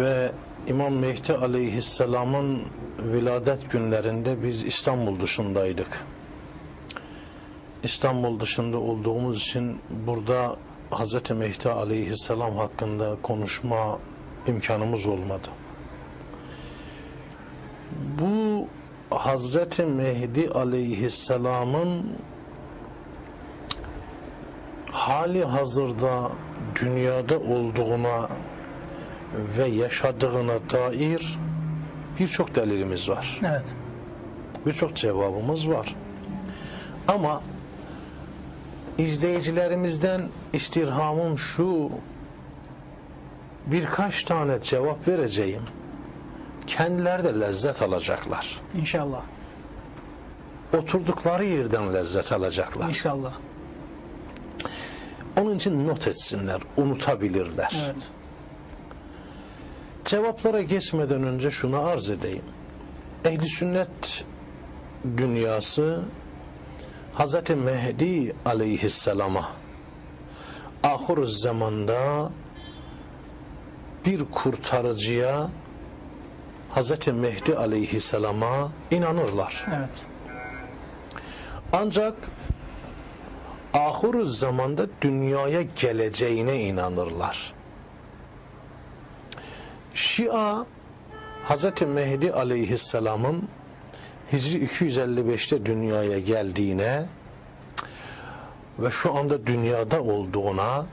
ve İmam Mehdi Aleyhisselam'ın viladet günlerinde biz İstanbul dışındaydık. İstanbul dışında olduğumuz için burada Hz. Mehdi Aleyhisselam hakkında konuşma imkanımız olmadı. Bu Hazreti Mehdi Aleyhisselam'ın hali hazırda dünyada olduğuna ve yaşadığına dair birçok delilimiz var. Evet. Birçok cevabımız var. Ama izleyicilerimizden istirhamım şu birkaç tane cevap vereceğim. Kendileri de lezzet alacaklar. İnşallah. Oturdukları yerden lezzet alacaklar. İnşallah. Onun için not etsinler, unutabilirler. Evet. Cevaplara geçmeden önce şunu arz edeyim. Ehli sünnet dünyası Hz. Mehdi aleyhisselama ahir zamanda bir kurtarıcıya Hz. Mehdi aleyhisselama inanırlar. Evet. Ancak ahir zamanda dünyaya geleceğine inanırlar. Şia Hz. Mehdi aleyhisselamın Hicri 255'te dünyaya geldiğine ve şu anda dünyada olduğuna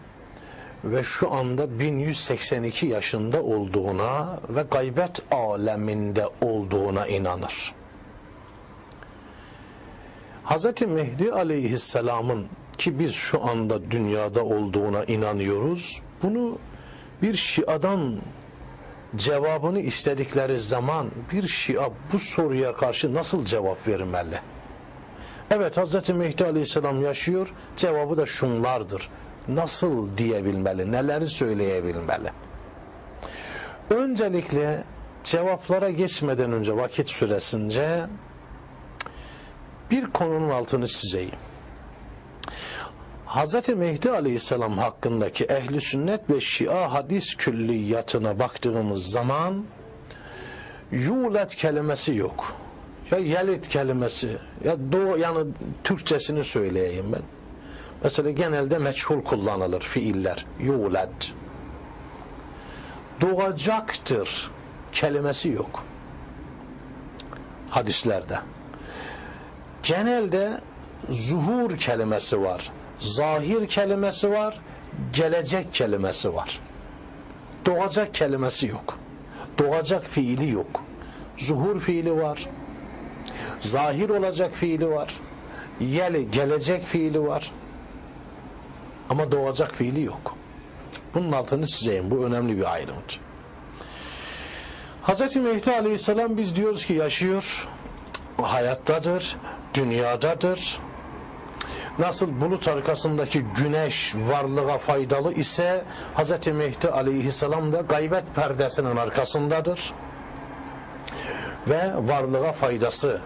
ve şu anda 1182 yaşında olduğuna ve gaybet aleminde olduğuna inanır. Hz. Mehdi aleyhisselamın ki biz şu anda dünyada olduğuna inanıyoruz. Bunu bir şiadan cevabını istedikleri zaman bir şia bu soruya karşı nasıl cevap vermeli? Evet Hz. Mehdi aleyhisselam yaşıyor cevabı da şunlardır. Nasıl diyebilmeli, neleri söyleyebilmeli? Öncelikle cevaplara geçmeden önce vakit süresince bir konunun altını çizeyim. Hz. Mehdi Aleyhisselam hakkındaki ehli sünnet ve şia hadis külliyatına baktığımız zaman yulet kelimesi yok. Ya yelit kelimesi ya doğu yani Türkçesini söyleyeyim ben. Mesela genelde meçhul kullanılır fiiller. Yulet. Doğacaktır kelimesi yok. Hadislerde. Genelde zuhur kelimesi var zahir kelimesi var, gelecek kelimesi var. Doğacak kelimesi yok. Doğacak fiili yok. Zuhur fiili var. Zahir olacak fiili var. Yeli gelecek fiili var. Ama doğacak fiili yok. Bunun altını çizeyim. Bu önemli bir ayrıntı. Hz. Mehdi Aleyhisselam biz diyoruz ki yaşıyor, hayattadır, dünyadadır, Nasıl bulut arkasındaki güneş varlığa faydalı ise Hz. Mehdi aleyhisselam da gaybet perdesinin arkasındadır. Ve varlığa faydası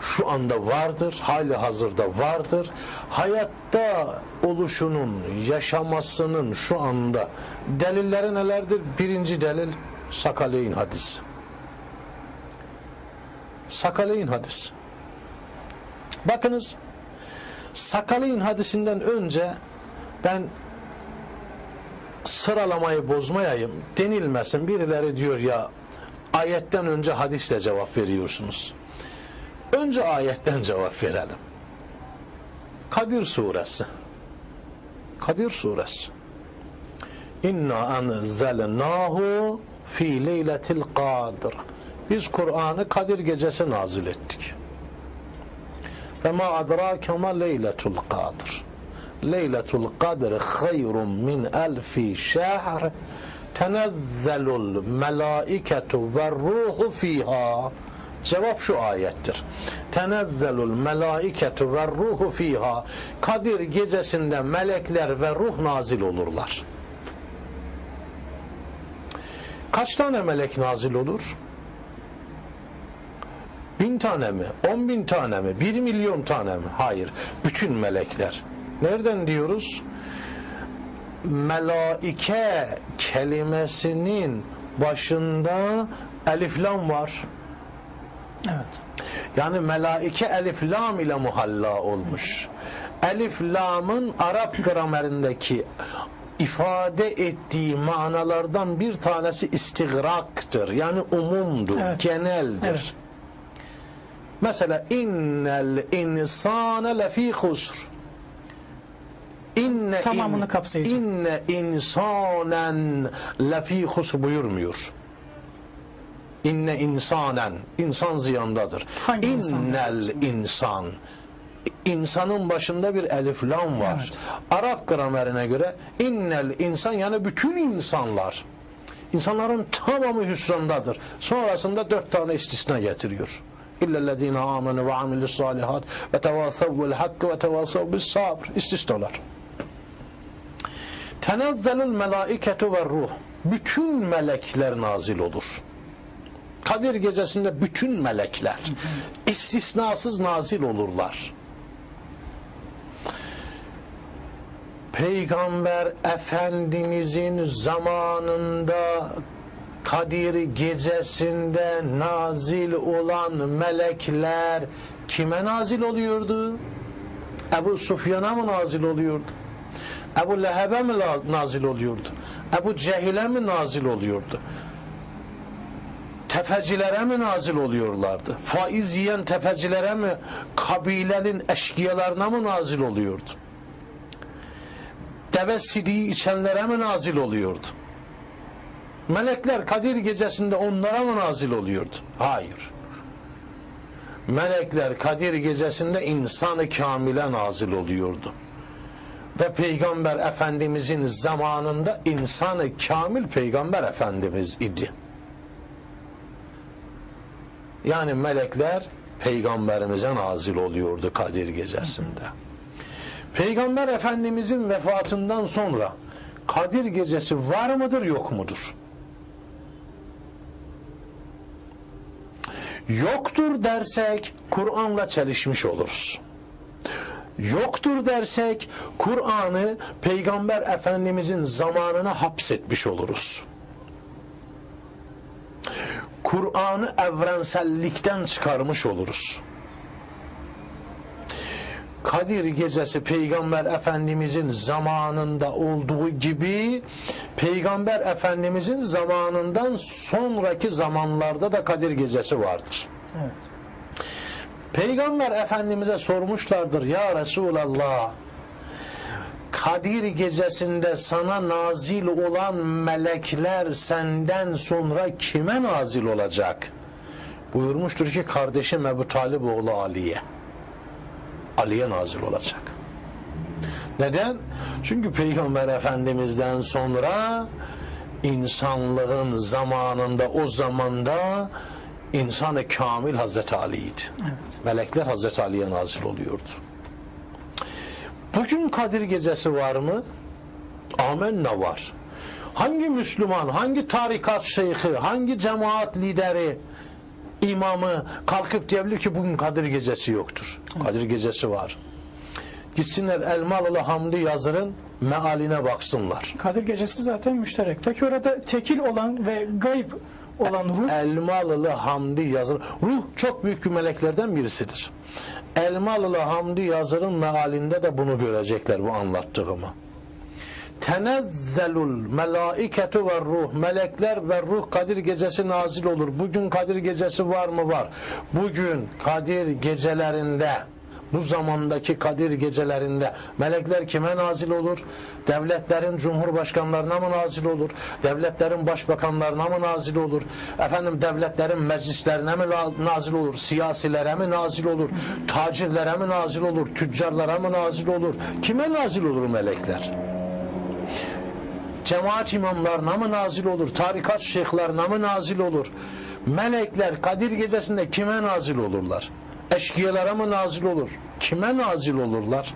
şu anda vardır, hali hazırda vardır. Hayatta oluşunun, yaşamasının şu anda delilleri nelerdir? Birinci delil Sakaleyn hadisi. Sakaleyn hadisi. Bakınız Sakaleyn hadisinden önce ben sıralamayı bozmayayım denilmesin. Birileri diyor ya ayetten önce hadisle cevap veriyorsunuz. Önce ayetten cevap verelim. Kadir suresi. Kadir suresi. İnna enzelnahu fi leyletil kadir. Biz Kur'an'ı Kadir gecesi nazil ettik. فما أدراك ما ليلة القدر ليلة القدر خير من ألف شهر تنزل الملائكة والروح فيها Cevap şu ayettir. Tenezzelul melaiketu ve ruhu fiha. Kadir gecesinde melekler ve ruh nazil olurlar. Kaç tane melek nazil olur? Bin tane mi? On bin tane mi? Bir milyon tane mi? Hayır. Bütün melekler. Nereden diyoruz? Melaike kelimesinin başında elif lam var. Evet. Yani melaike elif lam ile muhalla olmuş. Elif lamın Arap gramerindeki ifade ettiği manalardan bir tanesi istigraktır. Yani umumdur, Evet. geneldir. Evet. Mesela innel insane lefî husr. İnne Tamamını in- kapsayıcı. İnne insanen lefî husr buyurmuyor. İnne insanen insan ziyandadır. Hangi? İnnel insan insanın başında bir elif lam var. Evet. Arap gramerine göre innel insan yani bütün insanlar. İnsanların tamamı hüsrandadır. Sonrasında dört tane istisna getiriyor. İllellezine amenu ve amilus salihat ve tevasav bil hakkı ve tevasav bis sabr. İstisnalar. Tenezzelul melaiketu ve ruh. Bütün melekler nazil olur. Kadir gecesinde bütün melekler istisnasız nazil olurlar. Peygamber Efendimizin zamanında Kadir gecesinde nazil olan melekler kime nazil oluyordu? Ebu Sufyan'a mı nazil oluyordu? Ebu Leheb'e mi nazil oluyordu? Ebu Cehil'e mi nazil oluyordu? tefecilere mi nazil oluyorlardı? Faiz yiyen tefecilere mi, kabilenin eşkıyalarına mı nazil oluyordu? Deve sidiği içenlere mi nazil oluyordu? Melekler Kadir gecesinde onlara mı nazil oluyordu? Hayır. Melekler Kadir gecesinde insanı kamile nazil oluyordu. Ve Peygamber Efendimizin zamanında insanı kamil Peygamber Efendimiz idi. Yani melekler peygamberimize nazil oluyordu Kadir gecesinde. Peygamber Efendimizin vefatından sonra Kadir gecesi var mıdır yok mudur? Yoktur dersek Kur'an'la çelişmiş oluruz. Yoktur dersek Kur'an'ı Peygamber Efendimizin zamanına hapsetmiş oluruz. Kur'an'ı evrensellikten çıkarmış oluruz. Kadir gecesi Peygamber Efendimizin zamanında olduğu gibi Peygamber Efendimizin zamanından sonraki zamanlarda da Kadir gecesi vardır. Evet. Peygamber Efendimiz'e sormuşlardır ya Resulallah Kadir gecesinde sana nazil olan melekler senden sonra kime nazil olacak? Buyurmuştur ki kardeşim Ebu Talib oğlu Ali'ye. Ali'ye nazil olacak. Neden? Çünkü Peygamber Efendimiz'den sonra insanlığın zamanında o zamanda insanı kamil Hazreti Ali'ydi. Evet. Melekler Hazreti Ali'ye nazil oluyordu. Bugün Kadir gecesi var mı? Amenna var. Hangi Müslüman, hangi tarikat şeyhi, hangi cemaat lideri, imamı kalkıp diyebilir ki bugün Kadir gecesi yoktur. Kadir gecesi var. Gitsinler Elmalılı Hamdi Yazır'ın mealine baksınlar. Kadir gecesi zaten müşterek. Peki orada tekil olan ve gayb olan ruh Elmalılı Hamdi Yazır. Ruh çok büyük bir meleklerden birisidir. Elmalılı Hamdi Yazır'ın mealinde de bunu görecekler bu anlattığımı. Tenezzelul melaiketu ve ruh melekler ve ruh Kadir gecesi nazil olur. Bugün Kadir gecesi var mı? Var. Bugün Kadir gecelerinde bu zamandaki Kadir gecelerinde melekler kime nazil olur? Devletlerin cumhurbaşkanlarına mı nazil olur? Devletlerin başbakanlarına mı nazil olur? Efendim devletlerin meclislerine mi nazil olur? Siyasilere mi nazil olur? Tacirlere mi nazil olur? Tüccarlara mı nazil olur? Kime nazil olur melekler? Cemaat imamlarına mı nazil olur? Tarikat şeyhlerine mi nazil olur? Melekler Kadir gecesinde kime nazil olurlar? Eşkıyalara mı nazil olur? Kime nazil olurlar?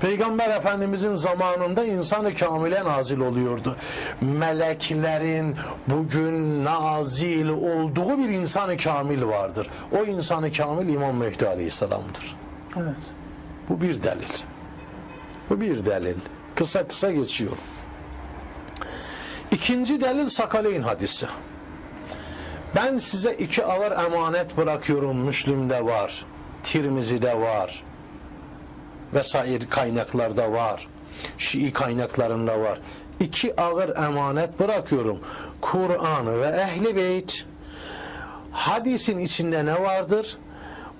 Peygamber Efendimizin zamanında insanı kamile nazil oluyordu. Meleklerin bugün nazil olduğu bir insanı kamil vardır. O insanı kamil İmam Mehdi Aleyhisselam'dır. evet. Bu bir delil. Bu bir delil. Kısa kısa geçiyorum. İkinci delil Sakaleyn hadisi. Ben size iki ağır emanet bırakıyorum. Müslüm'de var, Tirmizi'de var, vesaire kaynaklarda var, Şii kaynaklarında var. İki ağır emanet bırakıyorum. Kur'an ve Ehli Beyt. Hadisin içinde ne vardır?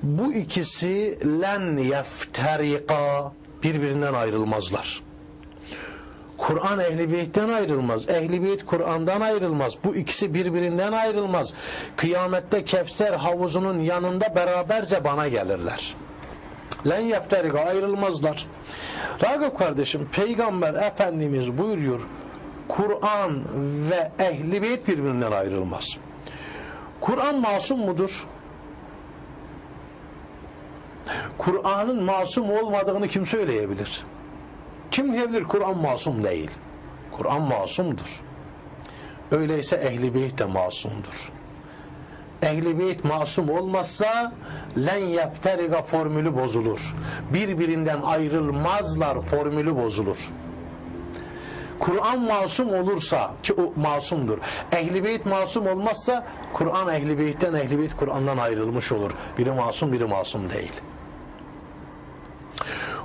Bu ikisi len yefterika birbirinden ayrılmazlar. Kur'an ehli beytten ayrılmaz. Ehli beyt Kur'an'dan ayrılmaz. Bu ikisi birbirinden ayrılmaz. Kıyamette Kevser havuzunun yanında beraberce bana gelirler. Len yefterika ayrılmazlar. Ragıp kardeşim Peygamber Efendimiz buyuruyor Kur'an ve ehli beyt birbirinden ayrılmaz. Kur'an masum mudur? Kur'an'ın masum olmadığını kim söyleyebilir? Kim diyebilir Kur'an masum değil? Kur'an masumdur. Öyleyse ehli de masumdur. Ehli masum olmazsa len yefteriga formülü bozulur. Birbirinden ayrılmazlar formülü bozulur. Kur'an masum olursa ki o masumdur. Ehli masum olmazsa Kur'an ehli beytten ehli Kur'an'dan ayrılmış olur. Biri masum biri masum değil.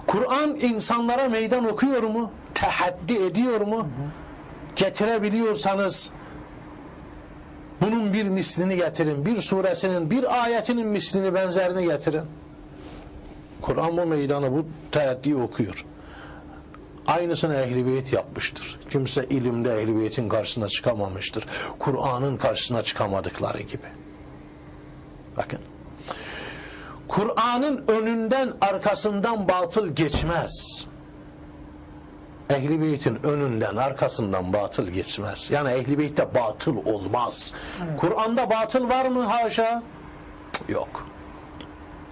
Kur'an insanlara meydan okuyor mu? Tehaddi ediyor mu? Getirebiliyorsanız bunun bir mislini getirin. Bir suresinin, bir ayetinin mislini, benzerini getirin. Kur'an bu meydanı, bu tehaddiyi okuyor. Aynısını Beyt yapmıştır. Kimse ilimde Beyt'in karşısına çıkamamıştır. Kur'an'ın karşısına çıkamadıkları gibi. Bakın. Kur'an'ın önünden arkasından batıl geçmez. Ehli beytin önünden arkasından batıl geçmez. Yani ehli beytte batıl olmaz. Kur'an'da batıl var mı haşa? Yok.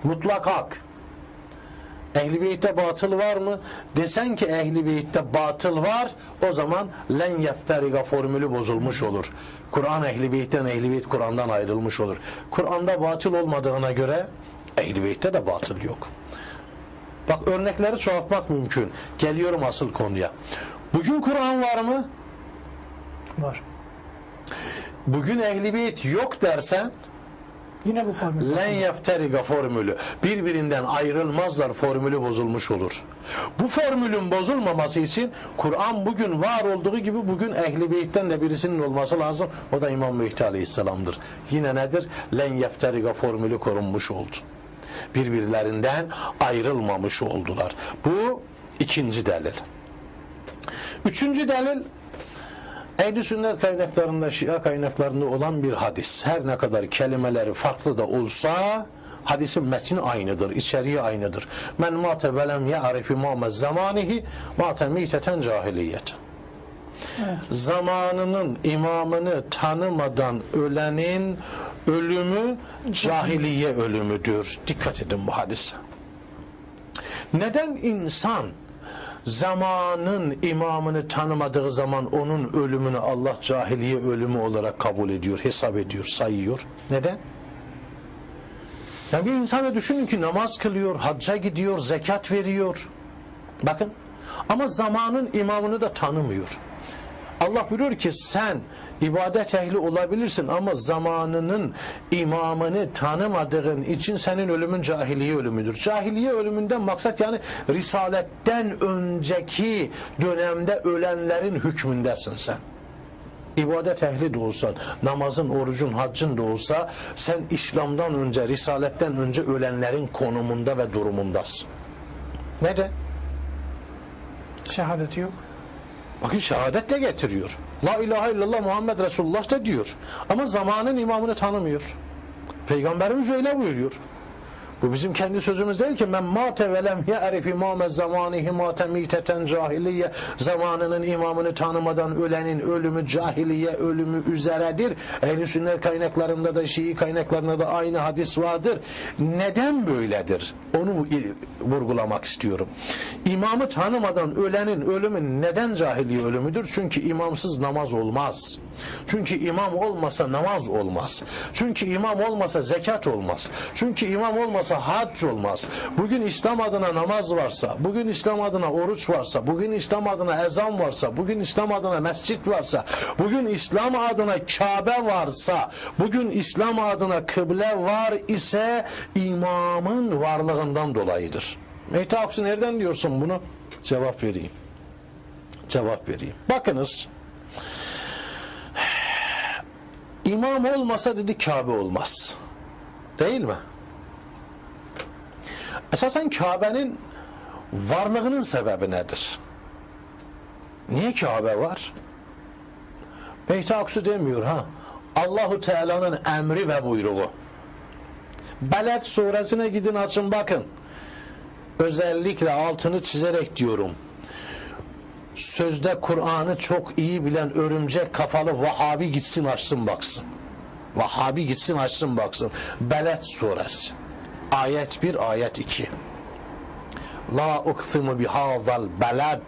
Mutlak hak. Ehli beytte batıl var mı? Desen ki ehli beytte batıl var o zaman len yefteriga formülü bozulmuş olur. Kur'an ehli beytten ehli beyt Kur'an'dan ayrılmış olur. Kur'an'da batıl olmadığına göre ehli beytte de batıl yok. Bak örnekleri çoğaltmak mümkün. Geliyorum asıl konuya. Bugün Kur'an var mı? Var. Bugün ehli beyt yok dersen Yine bu formül. len yefteriga formülü birbirinden ayrılmazlar formülü bozulmuş olur. Bu formülün bozulmaması için Kur'an bugün var olduğu gibi bugün ehli beytten de birisinin olması lazım. O da İmam Mehdi Aleyhisselam'dır. Yine nedir? Len yefteriga formülü korunmuş oldu. Birbirlerinden ayrılmamış oldular. Bu ikinci delil. Üçüncü delil Ehl-i sünnet kaynaklarında, şia kaynaklarında olan bir hadis. Her ne kadar kelimeleri farklı da olsa hadisin metni aynıdır, içeriği aynıdır. Men mate ve lem ya'rif imame zamanihi mate miteten Zamanının imamını tanımadan ölenin ölümü cahiliye ölümüdür. Dikkat edin bu hadise. Neden insan zamanın imamını tanımadığı zaman onun ölümünü Allah cahiliye ölümü olarak kabul ediyor, hesap ediyor, sayıyor. Neden? Ya bir insanı düşünün ki namaz kılıyor, hacca gidiyor, zekat veriyor. Bakın ama zamanın imamını da tanımıyor. Allah buyuruyor ki sen ibadet ehli olabilirsin ama zamanının imamını tanımadığın için senin ölümün cahiliye ölümüdür. Cahiliye ölümünden maksat yani risaletten önceki dönemde ölenlerin hükmündesin sen. İbadet ehli de olsan, namazın, orucun, haccın da olsa sen İslam'dan önce, risaletten önce ölenlerin konumunda ve durumundasın. Neden? Şehadeti yok. Bakın şehadet de getiriyor. La ilahe illallah Muhammed Resulullah da diyor. Ama zamanın imamını tanımıyor. Peygamberimiz öyle buyuruyor. Bu bizim kendi sözümüz değil ki men mate ve lem ya'rif imame zamanihi mate miteten cahiliye zamanının imamını tanımadan ölenin ölümü cahiliye ölümü üzeredir. Ehl-i sünnet kaynaklarında da Şii kaynaklarında da aynı hadis vardır. Neden böyledir? Onu vurgulamak istiyorum. İmamı tanımadan ölenin ölümü neden cahiliye ölümüdür? Çünkü imamsız namaz olmaz. Çünkü imam olmasa namaz olmaz. Çünkü imam olmasa zekat olmaz. Çünkü imam olmasa hac olmaz. Bugün İslam adına namaz varsa, bugün İslam adına oruç varsa, bugün İslam adına ezan varsa, bugün İslam adına mescit varsa, bugün İslam adına Kabe varsa, bugün İslam adına kıble var ise imamın varlığından dolayıdır. Mehdi nereden diyorsun bunu? Cevap vereyim. Cevap vereyim. Bakınız. İmam olmasa dedi Kabe olmaz. Değil mi? Esasen Kabe'nin varlığının sebebi nedir? Niye Kabe var? Mehdi demiyor ha. Allahu Teala'nın emri ve buyruğu. Beled suresine gidin açın bakın. Özellikle altını çizerek diyorum. Sözde Kur'an'ı çok iyi bilen örümcek kafalı Vahabi gitsin açsın baksın. Vahabi gitsin açsın baksın. Beled suresi. Ayet 1, ayet 2. La uksimu bihazal beled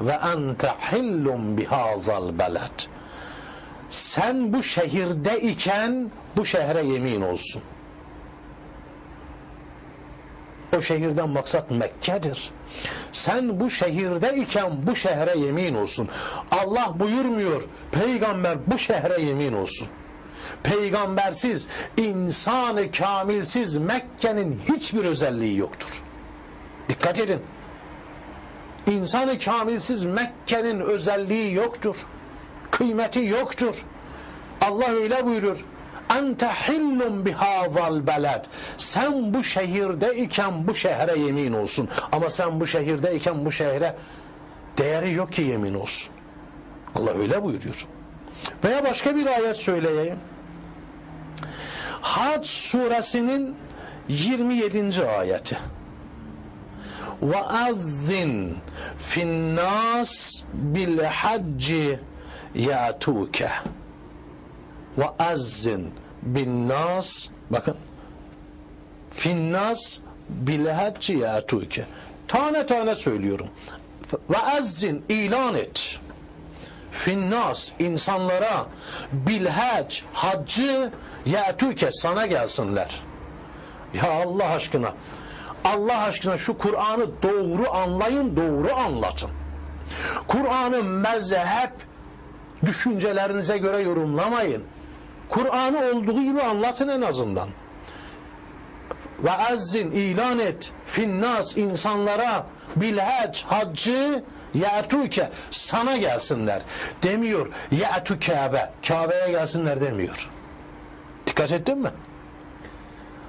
ve ente hillum bihazal beled. Sen bu şehirde iken bu şehre yemin olsun. O şehirden maksat Mekke'dir. Sen bu şehirde iken bu şehre yemin olsun. Allah buyurmuyor. Peygamber bu şehre yemin olsun. Peygambersiz, insanı kamilsiz Mekke'nin hiçbir özelliği yoktur. Dikkat edin. İnsanı kamilsiz Mekke'nin özelliği yoktur. Kıymeti yoktur. Allah öyle buyurur ente hillum bihazal beled. Sen bu şehirde iken bu şehre yemin olsun. Ama sen bu şehirde iken bu şehre değeri yok ki yemin olsun. Allah öyle buyuruyor. Veya başka bir ayet söyleyeyim. Hac suresinin 27. ayeti. Ve azzin fin nas bil hacci yatuke ve azzin bin nas bakın. finnas bilhacci yatuke tane tane söylüyorum. ve azzin ilan et. finnas insanlara bilhac haccı yatuke sana gelsinler. Ya Allah aşkına. Allah aşkına şu Kur'an'ı doğru anlayın doğru anlatın. Kur'an'ı mezhep düşüncelerinize göre yorumlamayın. Kur'an'ı olduğu gibi anlatın en azından. Ve azzin ilan et finnas insanlara bilhac haccı ya'tuke sana gelsinler demiyor. Ya'tu Kabe Kabe'ye gelsinler demiyor. Dikkat ettin mi?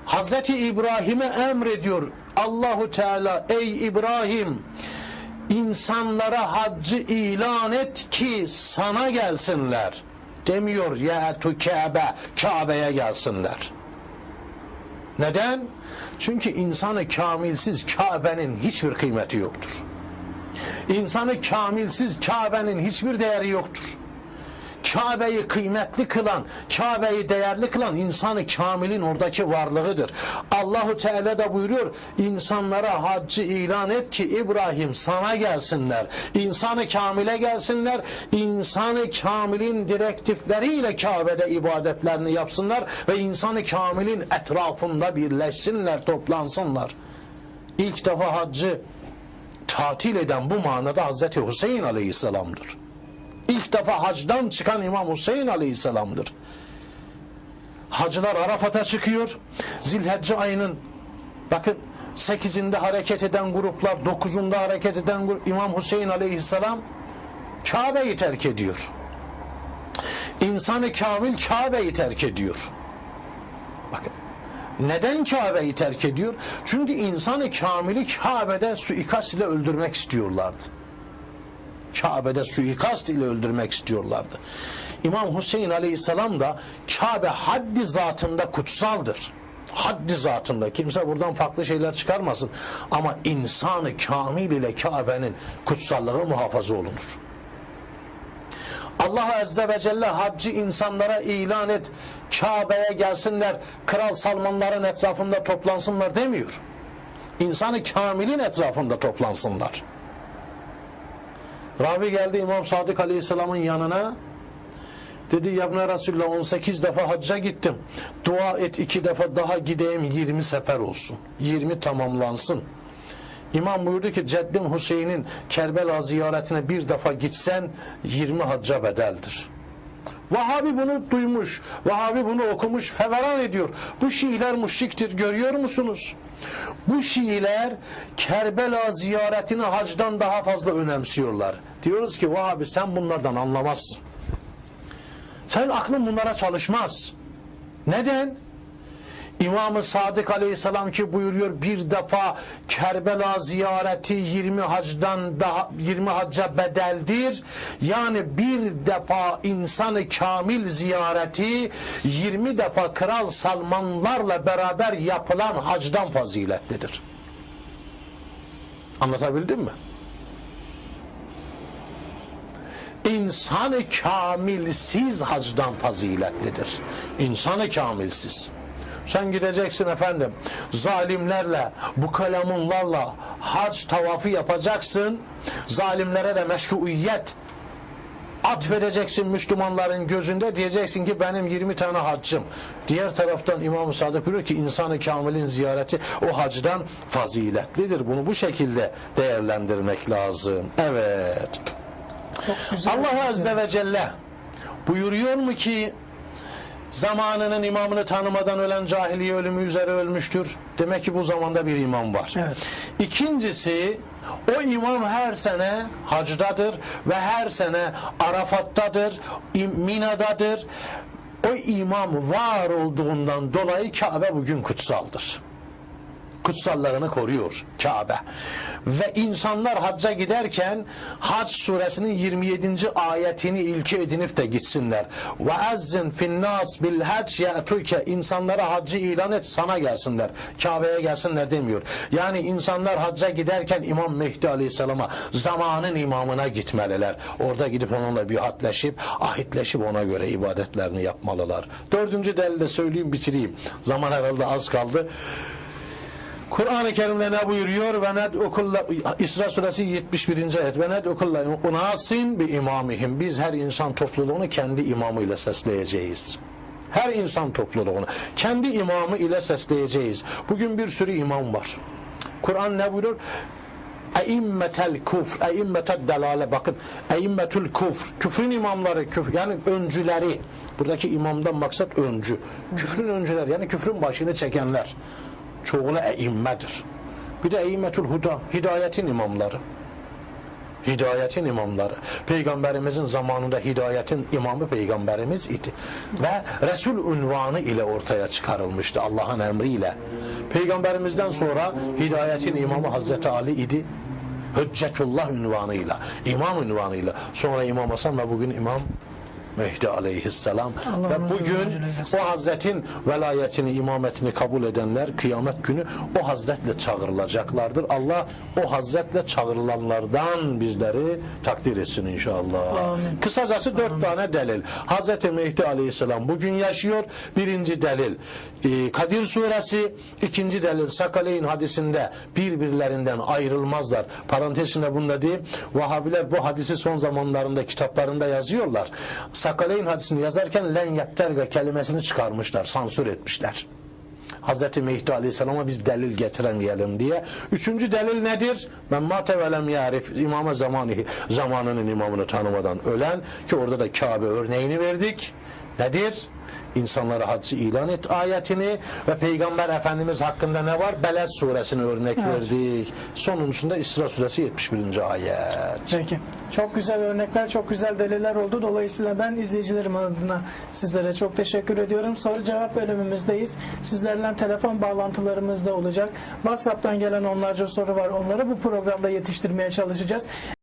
Hazreti İbrahim'e emrediyor Allahu Teala ey İbrahim insanlara haccı ilan et ki sana gelsinler demiyor ya tu Kabe Kabe'ye gelsinler. Neden? Çünkü insanı kamilsiz Kabe'nin hiçbir kıymeti yoktur. İnsanı kamilsiz Kabe'nin hiçbir değeri yoktur. Kabe'yi kıymetli kılan, Kabe'yi değerli kılan insanı kamilin oradaki varlığıdır. Allahu Teala da buyuruyor, insanlara haccı ilan et ki İbrahim sana gelsinler. İnsanı kamile gelsinler, insanı kamilin direktifleriyle Kabe'de ibadetlerini yapsınlar ve insanı kamilin etrafında birleşsinler, toplansınlar. İlk defa haccı tatil eden bu manada Hazreti Hüseyin Aleyhisselam'dır. İlk defa hacdan çıkan İmam Hüseyin Aleyhisselam'dır. Hacılar Arafat'a çıkıyor. Zilhecce ayının bakın 8'inde hareket eden gruplar, 9'unda hareket eden grup İmam Hüseyin Aleyhisselam Kabe'yi terk ediyor. İnsanı kamil Kabe'yi terk ediyor. Bakın neden Kabe'yi terk ediyor? Çünkü insanı kamili Kabe'de suikast ile öldürmek istiyorlardı. Kabe'de suikast ile öldürmek istiyorlardı. İmam Hüseyin Aleyhisselam da Kabe haddi zatında kutsaldır. Haddi zatında kimse buradan farklı şeyler çıkarmasın ama insanı kamil ile Kabe'nin kutsallığı muhafaza olunur. Allah Azze ve Celle haccı insanlara ilan et, Kabe'ye gelsinler, Kral Salmanların etrafında toplansınlar demiyor. İnsanı kamilin etrafında toplansınlar. Rabi geldi İmam Sadık Aleyhisselam'ın yanına Dedi ya İbni Resulullah 18 defa hacca gittim. Dua et iki defa daha gideyim 20 sefer olsun. 20 tamamlansın. İmam buyurdu ki Ceddim Hüseyin'in Kerbela ziyaretine bir defa gitsen 20 hacca bedeldir. Vahabi bunu duymuş. Vahabi bunu okumuş. Feveran ediyor. Bu Şiiler müşriktir. Görüyor musunuz? Bu Şiiler Kerbela ziyaretini hacdan daha fazla önemsiyorlar. Diyoruz ki Vahabi sen bunlardan anlamazsın. Sen aklın bunlara çalışmaz. Neden? İmam-ı Sadık Aleyhisselam ki buyuruyor bir defa Kerbela ziyareti 20 hacdan daha 20 hacca bedeldir. Yani bir defa insanı kamil ziyareti 20 defa Kral Salmanlarla beraber yapılan hacdan faziletlidir. Anlatabildim mi? İnsanı kamilsiz hacdan faziletlidir. İnsanı kamilsiz. Sen gideceksin efendim zalimlerle, bu kalamunlarla hac tavafı yapacaksın. Zalimlere de meşruiyet atfedeceksin Müslümanların gözünde diyeceksin ki benim 20 tane haccım. Diğer taraftan İmam-ı Sadık buyuruyor ki insanı kamilin ziyareti o hacdan faziletlidir. Bunu bu şekilde değerlendirmek lazım. Evet. Allah Azze ve Celle buyuruyor mu ki zamanının imamını tanımadan ölen cahiliye ölümü üzere ölmüştür. Demek ki bu zamanda bir imam var. Evet. İkincisi o imam her sene hacdadır ve her sene Arafat'tadır, Mina'dadır. O imam var olduğundan dolayı Kabe bugün kutsaldır kutsallarını koruyor Kabe. Ve insanlar hacca giderken Hac suresinin 27. ayetini ilke edinip de gitsinler. Ve azzin fin nas bil hac ya'tuke insanlara haccı ilan et sana gelsinler. Kabe'ye gelsinler demiyor. Yani insanlar hacca giderken İmam Mehdi Aleyhisselam'a zamanın imamına gitmeliler. Orada gidip onunla biatleşip ahitleşip ona göre ibadetlerini yapmalılar. Dördüncü delil de söyleyeyim bitireyim. Zaman herhalde az kaldı. Kur'an-ı Kerim'de ne buyuruyor? Ve ned'u kulla İsra suresi 71. ayet. Ve ned'u kulla unasin bi imamihim. Biz her insan topluluğunu kendi imamıyla sesleyeceğiz. Her insan topluluğunu kendi imamı ile sesleyeceğiz. Bugün bir sürü imam var. Kur'an ne buyuruyor? Eimmetel kufr, eimmetel delale bakın. Eimmetul kufr, küfrün imamları, küfr, yani öncüleri. Buradaki imamdan maksat öncü. Küfrün öncüleri yani küfrün başını çekenler. Çoğulu eimmedir. Bir de eimmetul huda, hidayetin imamları. Hidayetin imamları. Peygamberimizin zamanında hidayetin imamı peygamberimiz idi. Ve Resul unvanı ile ortaya çıkarılmıştı Allah'ın emriyle. Peygamberimizden sonra hidayetin imamı Hazreti Ali idi. Hüccetullah unvanıyla, imam unvanıyla. Sonra İmam Hasan ve bugün İmam Mehdi aleyhisselam Allah ve bugün o Hazretin velayetini, imametini kabul edenler kıyamet günü o Hazretle çağrılacaklardır. Allah o Hazretle çağrılanlardan bizleri takdir etsin inşallah. Amin. Kısacası dört tane delil. Hazreti Mehdi Aleyhisselam bugün yaşıyor. Birinci delil e, Kadir suresi. ikinci delil Sakaleyn hadisinde birbirlerinden ayrılmazlar. Parantezine bunu da diyeyim. Vahabiler bu hadisi son zamanlarında kitaplarında yazıyorlar. Sakaleyn hadisini yazarken len yekterge kelimesini çıkarmışlar. Sansür etmişler. Hazreti Mehdi Aleyhisselam'a biz delil getiremeyelim diye. Üçüncü delil nedir? Men mate velem yarif imama zamanihi zamanının imamını tanımadan ölen ki orada da Kabe örneğini verdik. Nedir? İnsanlara haccı ilan et ayetini ve Peygamber Efendimiz hakkında ne var? Beled suresini örnek verdik. Sonuncusunda İsra suresi 71. ayet. Peki. Çok güzel örnekler, çok güzel deliller oldu. Dolayısıyla ben izleyicilerim adına sizlere çok teşekkür ediyorum. Soru cevap bölümümüzdeyiz. Sizlerle telefon bağlantılarımız da olacak. WhatsApp'tan gelen onlarca soru var. Onları bu programda yetiştirmeye çalışacağız.